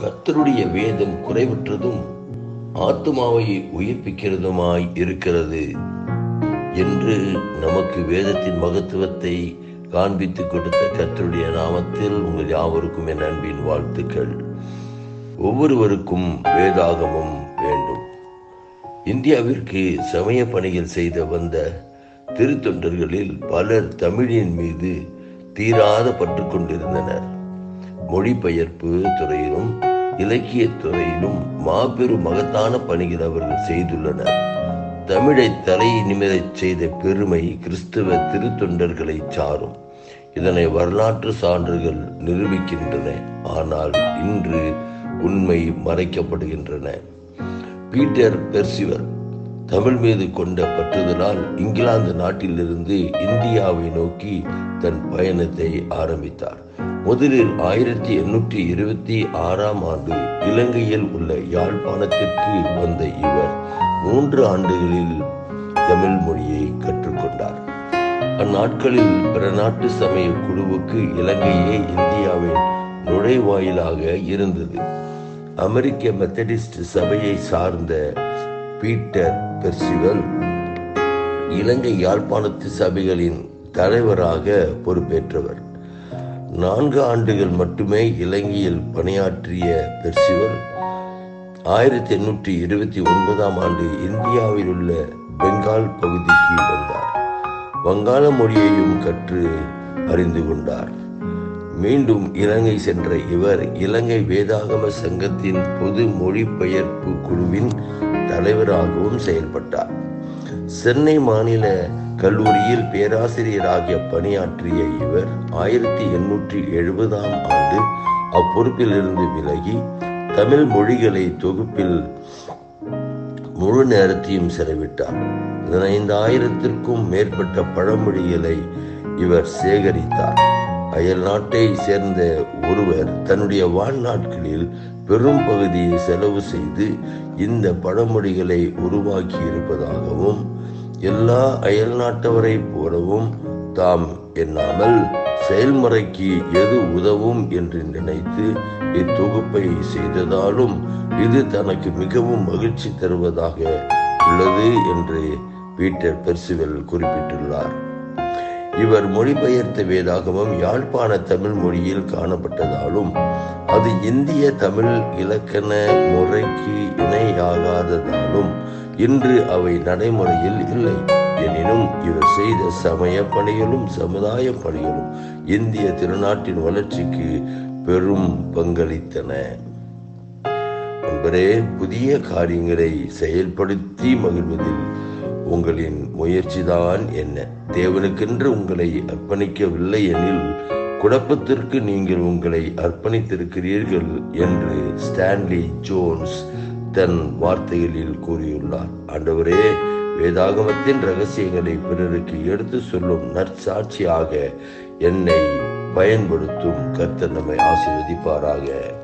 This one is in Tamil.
கர்த்தருடைய வேதம் குறைவற்றதும் ஆத்மாவை உயிர்ப்பிக்கிறதுமாய் இருக்கிறது என்று நமக்கு வேதத்தின் மகத்துவத்தை காண்பித்து கொடுத்த கர்த்தருடைய நாமத்தில் உங்கள் யாவருக்கும் என் அன்பின் வாழ்த்துக்கள். ஒவ்வொருவருக்கும் வேதாகமும் வேண்டும். இந்தியாவிற்கு சமய பணிகள் செய்த வந்த திருத்தொண்டர்களில் பலர் தமிழின் மீது தீராத பற்று கொண்டிருந்தனர். மொழிபெயர்ப்பு துறையிலும் இலக்கிய துறையிலும் மாபெரும் மகத்தான பணிகள் அவர்கள் செய்துள்ளனர். தமிழை தலை நிமிரச் செய்த பெருமை கிறிஸ்தவ திருத்தொண்டர்களை சாரும். இதனை வரலாற்று சான்றுகள் நிரூபிக்கின்றன. ஆனால் இன்று உண்மை மறைக்கப்படுகின்றன. பீட்டர் பெர்சிவர் தமிழ் மீது கொண்ட பற்றுதலால் இங்கிலாந்து நாட்டிலிருந்து இந்தியாவை நோக்கி தன் பயணத்தை ஆரம்பித்தார். முதலில் ஆயிரத்தி எண்ணூற்றி இருபத்தி ஆறாம் ஆண்டு இலங்கையில் உள்ள யாழ்ப்பாணத்திற்கு வந்த இவர் மூன்று ஆண்டுகளில் தமிழ் மொழியை கற்றுக்கொண்டார். அந்நாட்களில் பிற நாட்டு சமய குழுவுக்கு இலங்கையே இந்தியாவின் நுழைவாயிலாக இருந்தது. அமெரிக்க மெத்தடிஸ்ட் சபையை சார்ந்த பீட்டர் பெர்சிவல் இலங்கை யாழ்ப்பாணத்து சபைகளின் தலைவராக பொறுப்பேற்றவர். நான்கு ஆண்டுகள் மட்டுமே இலங்கையில் பணியாற்றிய பெர்சிவல் ஆயிரத்தி எண்ணூற்றி இருபத்தி ஒன்பதாம் ஆண்டு இந்தியாவில் உள்ள பெங்கால் பகுதிக்கு வந்தார். வங்காள மொழியையும் கற்று அறிந்து கொண்டார். மீண்டும் இலங்கை சென்ற இவர் இலங்கை வேதாகம சங்கத்தின் பொது மொழிபெயர்ப்பு குழுவின் தலைவராகவும் செயல்பட்டார். சென்னை மாநில கல்லூரியில் பேராசிரியராகிய பணியாற்றிய இவர் ஆயிரத்தி எண்ணூற்றி எழுபதாம் ஆண்டு அப்பொறுப்பிலிருந்து விலகி தமிழ் மொழிகளை தொகுப்பில் முழு நேரத்தையும் செலவிட்டார். பதினைந்தாயிரத்திற்கும் மேற்பட்ட பழமொழிகளை இவர் சேகரித்தார். அயல் நாட்டை சேர்ந்த ஒருவர் தன்னுடைய வாழ்நாட்களில் பெரும் பகுதியை செலவு செய்து இந்த பழமொழிகளை உருவாக்கி இருப்பதாகவும் எல்லா அயல் நாட்டவரை போலவும் தாம் எண்ணாமல் செயல்முறைக்கு எது உதவும் என்று நினைத்து இத்தொகுப்பை செய்ததாலும் இது தனக்கு மிகவும் மகிழ்ச்சி தருவதாக உள்ளது என்று பீட்டர் பெர்சிவல் குறிப்பிட்டுள்ளார். இவர் மொழிபெயர்த்த வேதாகமம் யாழ்ப்பாண தமிழ் மொழியில் காணப்பட்டதாலும் அது இந்திய தமிழ் இலக்கண முறைக்கு இணையாகாததாலும் இன்று அவை நடைமுறையில் இல்லை. எனினும் இவர் செய்த சமய பணிகளும் சமுதாய பணிகளும் இந்திய திருநாட்டின் வளர்ச்சிக்கு பெரும் பங்களித்தன. நண்பரே புதிய காரியங்களை செயல்படுத்தி மகிழ்வதில் உங்களின் முயற்சிதான் என்ன. தேவனுக்கென்று உங்களை அர்ப்பணிக்கவில்லை எனில் குழப்பத்திற்கு நீங்கள் உங்களை அர்ப்பணித்திருக்கிறீர்கள் என்று ஸ்டான்லி ஜோன்ஸ் தன் வார்த்தைகளில் கூறியுள்ளார். ஆண்டவரே வேதாகமத்தின் ரகசியங்களை பிறருக்கு எடுத்து சொல்லும் நற்சாட்சியாக என்னை பயன்படுத்தும். கர்த்தர் நம்மை ஆசீர்வதிப்பாராக.